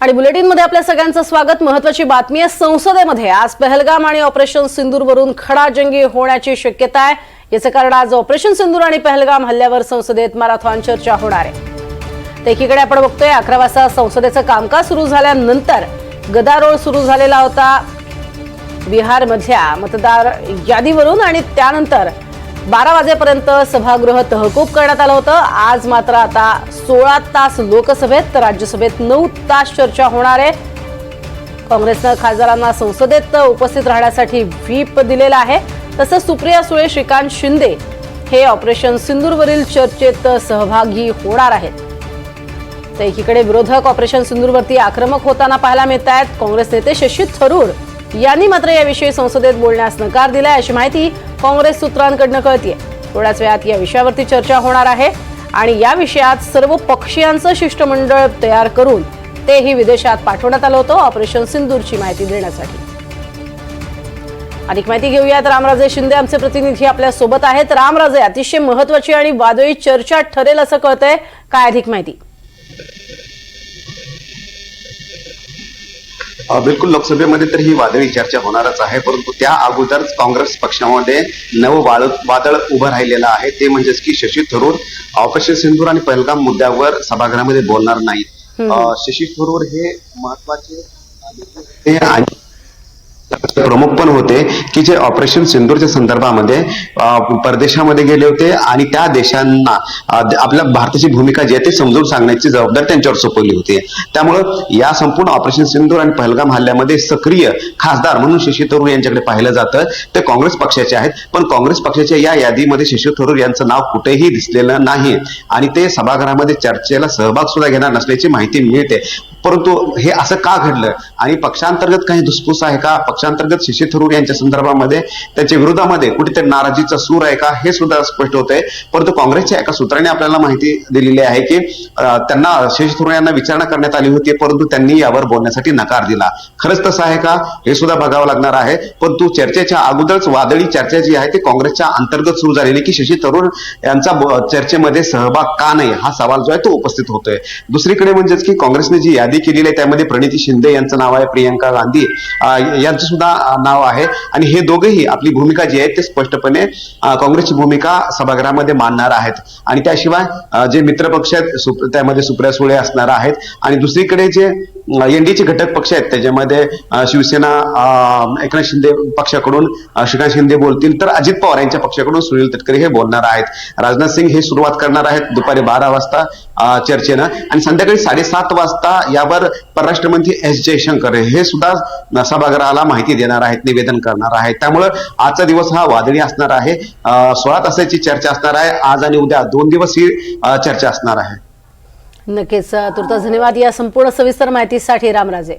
आणि बुलेटिनमध्ये आपल्या सगळ्यांचं स्वागत. महत्वाची बातमी आहे संसदेमध्ये आज पहलगाम आणि ऑपरेशन सिंदूरवरून खडाजंगी होण्याची शक्यता आहे. याचं कारण आज ऑपरेशन सिंदूर आणि पहलगाम हल्ल्यावर संसदेत मॅरेथॉन चर्चा होणार आहे. तर एकीकडे आपण बघतोय अकरा वाजता संसदेचं कामकाज सुरू झाल्यानंतर गदारोळ सुरू झालेला होता. बिहारमधल्या मतदार यादीवरून आणि त्यानंतर बारा वाजेपर्यंत सभागृह तहकूब करण्यात आलं होतं. आज मात्र आता सोळा तास लोकसभेत तर राज्यसभेत नऊ तास चर्चा होणार आहे. काँग्रेसनं खासदारांना संसदेत उपस्थित राहण्यासाठी व्हीप दिलेला आहे. तसंच सुप्रिया सुळे श्रीकांत शिंदे हे ऑपरेशन सिंदूरवरील चर्चेत सहभागी होणार आहेत. तर एकीकडे विरोधक ऑपरेशन सिंदूरवरती आक्रमक होताना पाहायला मिळत आहेत. काँग्रेस नेते शशी थरूर यांनी मात्र याविषयी संसदेत बोलण्यास नकार दिलाय अशी माहिती काँग्रेस सूत्रांकडनं कळतीये. थोड्याच वेळात या विषयावरती चर्चा होणार आहे आणि या विषयात सर्व पक्षीयांचं शिष्टमंडळ तयार करून तेही विदेशात पाठवण्यात आलं होतं ऑपरेशन सिंदूरची माहिती देण्यासाठी. अधिक माहिती घेऊयात. रामराजे शिंदे आमचे प्रतिनिधी आपल्यासोबत आहेत. रामराजे अतिशय महत्वाची आणि वादळी चर्चा ठरेल असं कळतंय. काय अधिक माहिती? बिलकुल लोकसभेमध्ये तर ही वादळी चर्चा होणारच आहे परंतु त्या अगोदरच काँग्रेस पक्षामध्ये नवं वाळ वादळ उभं राहिलेलं आहे. ते म्हणजेच की शशी थरूर ऑपरेशन सिंदूर आणि पहलगाम मुद्द्यावर सभागृहामध्ये बोलणार नाहीत. शशी थरूर हे महत्त्वाचे ते आणि की जे ऑपरेशन सिंदूरच्या संदर्भामध्ये परदेशामध्ये गेले होते आणि त्या देशांना आपल्या भारताची भूमिका जी आहे ते समजून सांगण्याची जबाबदारी त्यांच्यावर सोपवली होती. त्यामुळं या संपूर्ण ऑपरेशन सिंदूर आणि पहलगाम हल्ल्यामध्ये सक्रिय खासदार म्हणून शशी थरूर यांच्याकडे पाहिलं जातं. ते काँग्रेस पक्षाचे आहेत पण काँग्रेस पक्षाच्या या यादीमध्ये शशी थरूर यांचं नाव कुठेही दिसलेलं नाही. आणि ते सभागृहामध्ये चर्चेला सहभाग सुद्धा घेणार नसल्याची माहिती मिळते. परंतु हे असं का घडलं? आणि पक्षांतर्गत काही धुसफूस आहे का? पक्षांतर्गत शशी थरूर यांच्या संदर्भामध्ये त्याच्या विरोधामध्ये कुठेतरी नाराजीचा सूर आहे का? हे सुद्धा स्पष्ट होत आहे परंतु काँग्रेसच्या एका सूत्राने आपल्याला माहिती दिलेली आहे की त्यांना शशी थरूर यांना विचारणा करण्यात आली होती परंतु त्यांनी यावर बोलण्यासाठी नकार दिला. खरंच तसं आहे का? हे सुद्धा बघावं लागणार आहे. परंतु चर्चेच्या अगोदरच वादळी चर्चा जी आहे ती काँग्रेसच्या अंतर्गत सुरू झालेली की शशी थरूर यांचा चर्चेमध्ये सहभाग का नाही? हा सवाल जो आहे तो उपस्थित होतोय. दुसरीकडे म्हणजेच की काँग्रेसने जी यादी यादी केलेली आहे. त्यामध्ये प्रणिती शिंदे यांचं नाव आहे प्रियंका गांधी. यांचं सुद्धा नाव आहे. आणि हे दोघेही आपली भूमिका जी आहे ते स्पष्टपणे काँग्रेसची भूमिका सभागृहामध्ये मांडणार आहेत. आणि त्याशिवाय अं, जे मित्रपक्ष आहेत त्यामध्ये सुप्रिया सुळे असणार आहेत. आणि दुसरीकडे जे एनडीचे घटक पक्ष आहेत त्याच्यामध्ये शिवसेना एकनाथ शिंदे पक्षाकडून श्रीकांत शिंदे बोलतील तर अजित पवार यांच्या पक्षाकडून सुनील तटकरे हे बोलणार आहेत. राजनाथ सिंग हे सुरुवात करणार आहेत दुपारी बारा वाजता चर्चेनं. आणि संध्याकाळी साडेसात वाजता या यावर परराष्ट्र मंत्री एस जयशंकर हे सुद्धा सभागृहाला माहिती देणार आहेत निवेदन करणार आहेत. त्यामुळं आजचा दिवस हा वादळी असणार आहे. सोळा तासाची चर्चा असणार आहे. आज आणि उद्या दोन दिवस ही चर्चा असणार आहे. नक्कीच तुर्तास धन्यवाद. या संपूर्ण सविस्तर माहितीसाठी रामराजे.